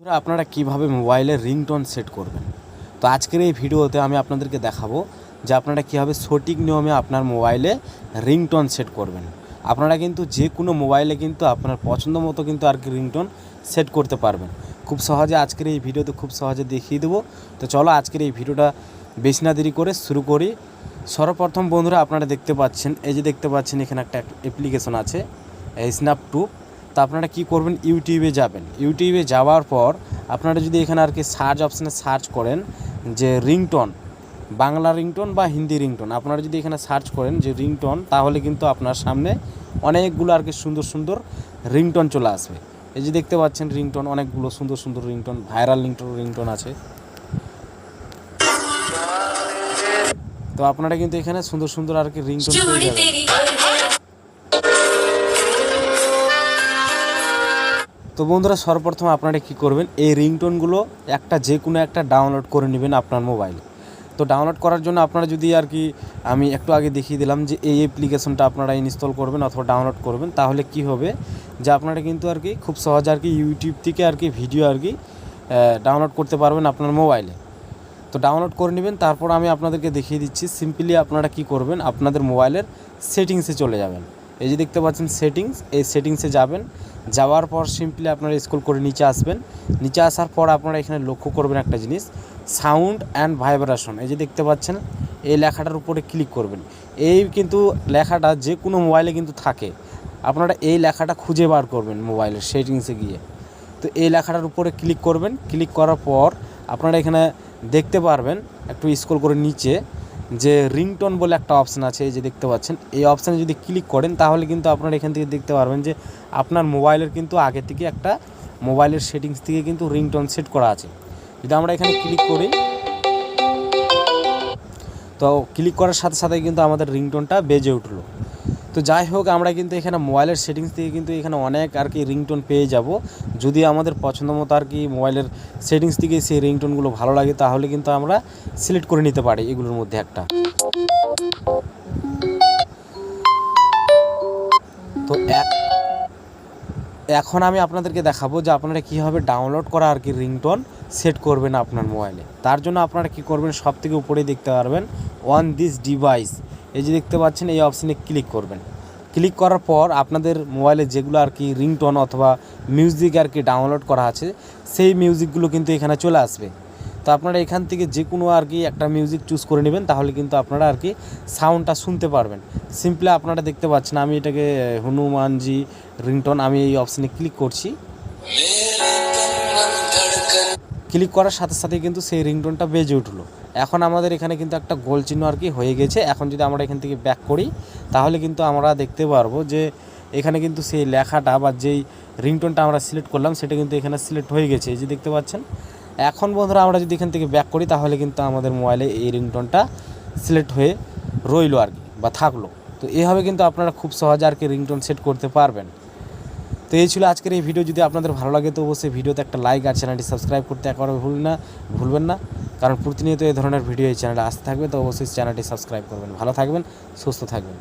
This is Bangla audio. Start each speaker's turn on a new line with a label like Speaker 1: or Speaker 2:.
Speaker 1: বন্ধুরা, আপনারা কীভাবে মোবাইলে রিংটোন সেট করবেন? তো আজকের এই ভিডিওতে আমি আপনাদেরকে দেখাবো যে আপনারা কীভাবে সঠিক নিয়মে আপনার মোবাইলে রিংটোন সেট করবেন। আপনারা কিন্তু যে কোনো মোবাইলে কিন্তু আপনার পছন্দ মতো কিন্তু আর কি রিংটোন সেট করতে পারবেন। খুব সহজে আজকের এই ভিডিওতে খুব সহজে দেখিয়ে দেবো। তো চলো আজকের এই ভিডিওটা বেশি না দেরি করে শুরু করি। সর্বপ্রথম বন্ধুরা আপনারা দেখতে পাচ্ছেন এই যে দেখতে পাচ্ছেন এখানে একটা অ্যাপ্লিকেশন আছে স্ন্যাপ টু তো আপনারা কি করবেন? ইউটিউবে যাবেন। ইউটিউবে যাওয়ার পর আপনারা যদি এখানে আর কি সার্চ অপশানে সার্চ করেন যে রিংটোন বাংলা রিংটোন বা হিন্দি রিংটোন আপনারা যদি এখানে সার্চ করেন যে রিংটোন তাহলে কিন্তু আপনার সামনে অনেকগুলো আর কি সুন্দর সুন্দর রিংটোন চলে আসবে। এই যে দেখতে পাচ্ছেন রিংটোন অনেকগুলো সুন্দর সুন্দর রিংটোন ভাইরাল রিংটোন রিংটোন আছে। তো আপনারা কিন্তু এখানে সুন্দর সুন্দর আর কি রিংটোন পেয়ে যাবেন। তো বন্ধুরা, সর্বপ্রথম আপনারা কি করবেন, এই রিংটোনগুলো একটা যে কোনো একটা ডাউনলোড করে নেবেন আপনার মোবাইলে তো ডাউনলোড করার জন্য আপনারা যদি আর কি, আমি একটু আগে দেখিয়ে দিলাম যে এই অ্যাপ্লিকেশনটা আপনারা ইনস্টল করবেন অথবা ডাউনলোড করবেন, তাহলে কি হবে যে আপনারা কিন্তু আর কি খুব সহজে আর কি ইউটিউব থেকে আর কি ভিডিও আর কি ডাউনলোড করতে পারবেন আপনার মোবাইলে তো ডাউনলোড করে নেবেন, তারপর আমি আপনাদেরকে দেখিয়ে দিচ্ছি সিম্পলি আপনারা কি করবেন, আপনাদের মোবাইলের সেটিংসে চলে যাবেন। এই যে দেখতে পাচ্ছেন সেটিংস এই সেটিংসে যাবেন। যাওয়ার পর সিম্পলি আপনারা স্কুল করে নিচে আসবেন। নিচে আসার পর আপনারা এখানে লক্ষ্য করবেন একটা জিনিস সাউন্ড অ্যান্ড ভাইব্রেশন এই যে দেখতে পাচ্ছেন, এই লেখাটার উপরে ক্লিক করবেন। এই কিন্তু লেখাটা যে কোনো মোবাইলে কিন্তু থাকে। আপনারা এই লেখাটা খুঁজে বার করবেন মোবাইলের সেটিংসে গিয়ে। তো এই লেখাটার উপরে ক্লিক করবেন। ক্লিক করার পর আপনারা এখানে দেখতে পারবেন, একটু স্ক্রল করে নিচে। যে রিংটোন বলে একটা অপশান আছে, এই যে দেখতে পাচ্ছেন, এই অপশানে যদি ক্লিক করেন, তাহলে কিন্তু আপনারা এখান থেকে দেখতে পারবেন যে আপনার মোবাইলের কিন্তু আগে থেকে একটা মোবাইলের সেটিংস থেকে কিন্তু রিংটোন সেট করা আছে। যদি আমরা এখানে ক্লিক করি, তো ক্লিক করার সাথে সাথে কিন্তু আমাদের রিংটোনটা বেজে উঠল। তো যাই হোক, আমরা কিন্তু এখানে মোবাইলের সেটিংস থেকে কিন্তু এখানে অনেক আর কি রিংটোন পেয়ে যাব। যদি আমাদের পছন্দ মতো আর কি মোবাইলের সেটিংস থেকে সেই রিংটোনগুলো ভালো লাগে, তাহলে কিন্তু আমরা সিলেক্ট করে নিতে পারি এগুলোর মধ্যে একটা। তো এক- এখন আমি আপনাদেরকে দেখাবো যে আপনারা কীভাবে ডাউনলোড করা আর কি রিংটোন সেট করবেন আপনার মোবাইলে। তার জন্য আপনারা কি করবেন সব থেকে উপরেই দেখতে পারবেন অন দিস ডিভাইস এই যে দেখতে পাচ্ছেন, এই অপশানে ক্লিক করবেন। ক্লিক করার পর আপনাদের মোবাইলে যেগুলো আর কি রিংটোন অথবা মিউজিক আর কি ডাউনলোড করা আছে, সেই মিউজিকগুলো কিন্তু এখানে চলে আসবে। তো আপনারা এখান থেকে যে কোনো আর কি একটা মিউজিক চুজ করে নেবেন, তাহলে কিন্তু আপনারা আর কি সাউন্ডটা শুনতে পারবেন। সিম্পলি আপনারা দেখতে পাচ্ছেন, আমি এটাকে, হনুমানজি রিংটোন আমি এই অপশানে ক্লিক করছি। ক্লিক করার সাথে সাথে কিন্তু সেই রিংটোনটা বেজে উঠল। এখন আমাদের এখানে কিন্তু একটা গোল চিহ্ন আর কি হয়ে গেছে। এখন যদি আমরা এখান থেকে ব্যাক করি, তাহলে কিন্তু আমরা দেখতে পারব যে এখানে কিন্তু সেই লেখাটা বা যেই রিংটোনটা আমরা সিলেক্ট করলাম, সেটা কিন্তু এখানে সিলেক্ট হয়ে গেছে। এই যে দেখতে পাচ্ছেন? এখন বন্ধুরা, আমরা যদি এখান থেকে ব্যাক করি, তাহলে কিন্তু আমাদের মোবাইলে এই রিংটোনটা সিলেক্ট হয়ে রইল আর কি বা থাকল। তো এইভাবে কিন্তু আপনারা খুব সহজে আর কি রিংটোন সেট করতে পারবেন। তো এই ছিল আজকের এই ভিডিও। যদি আপনাদের ভালো লাগে, তো অবশ্যই ভিডিওতে একটা লাইক আর চ্যানেলটি সাবস্ক্রাইব করতে একবার ভুল না, ভুলবেন না। কারণ প্রতিনিয়ত এই ধরনের ভিডিও এই চ্যানেলে আসতে থাকবে, তো অবশ্যই চ্যানেলটি সাবস্ক্রাইব করবেন। ভালো থাকবেন, সুস্থ থাকবেন।